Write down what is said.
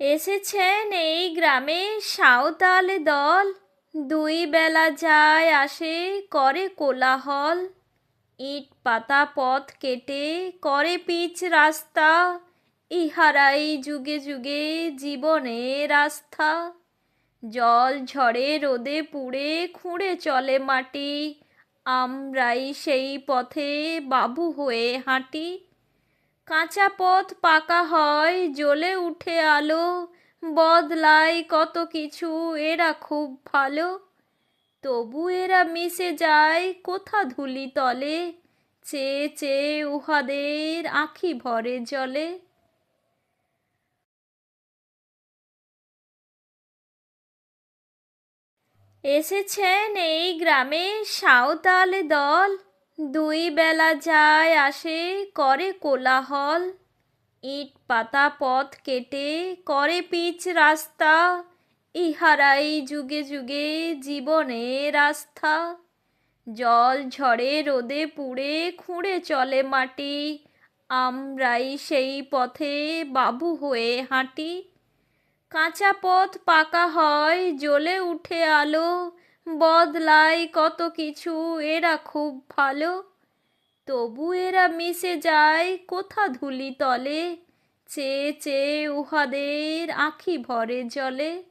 এসেছেন এই গ্রামে সাঁওতাল দল। দুই বেলা যায় আসে, করে কোলাহল। ইট পাতা পথ কেটে, করে পিচ রাস্তা। ইহারাই যুগে যুগে জীবনের আস্থা। জল ঝড়ে রোদে পুড়ে, খুঁড়ে চলে মাটি। আমরাই সেই পথে বাবু হয়ে হাঁটি। কাঁচা পথ পাকা হয়, জ্বলে উঠে আলো, বদলায় কত কিছু, এরা খুব ভালো। তবু এরা মিশে যায় কোথা ধুলি তলে, চেয়ে চেয়ে উহাদের আঁখি ভরে জলে। এসেছেন এই গ্রামে সাঁওতাল দল দুই বেলা যায় আসে, করে কোলাহল। ইট পাতা পথ কেটে, করে পিচ রাস্তা। ইহারাই যুগে যুগে জীবনের আস্থা। জল ঝড়ে রোদে পুড়ে, খুঁড়ে চলে মাটি। আমরাই সেই পথে বাবু হয়ে হাঁটি। কাঁচা পথ পাকা হয়, জ্বলে উঠে আলো। বদলায় কত কিছু, এরা খুব ভালো। তবু এরা মিশে যায় কোথা ধুলি তলে, চেয়ে চেয়ে উহাদের আঁখি ভরে জলে।